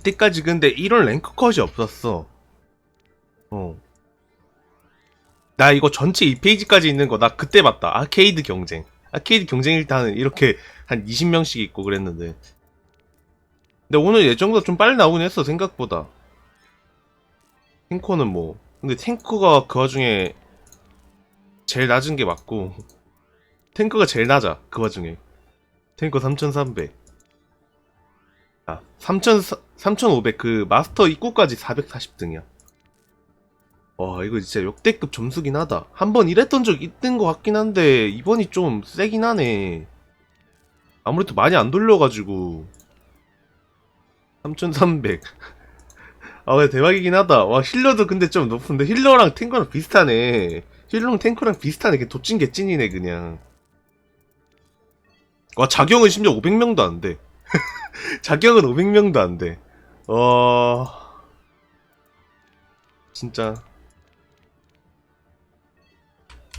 이때까지 근데 이런 랭크 컷이 없었어. 어. 나 이거 전체 2페이지까지 있는 거 나 그때 봤다. 아케이드 경쟁. 아케이드 경쟁 일단은 이렇게 한 20명씩 있고 그랬는데. 근데 오늘 예정보다 좀 빨리 나오긴 했어, 생각보다. 탱커는 뭐. 근데 탱커가 그 와중에 제일 낮은 게 맞고. 탱커가 제일 낮아, 그 와중에. 탱커 3300. 아, 3,000, 3,500, 그 마스터 입구까지 440등이야. 와, 이거 진짜 역대급 점수긴 하다. 한 번 이랬던 적 있는 것 같긴 한데, 이번이 좀 세긴 하네. 아무래도 많이 안 돌려가지고. 3,300. 아, 대박이긴 하다. 와, 힐러도 근데 좀 높은데, 힐러랑 탱커랑 비슷하네. 힐러랑 탱커랑 비슷하네. 그냥 도찐 개찐이네, 그냥. 와, 자경은 심지어 500명도 안 돼. 자경은 500명도 안 돼. 어... 진짜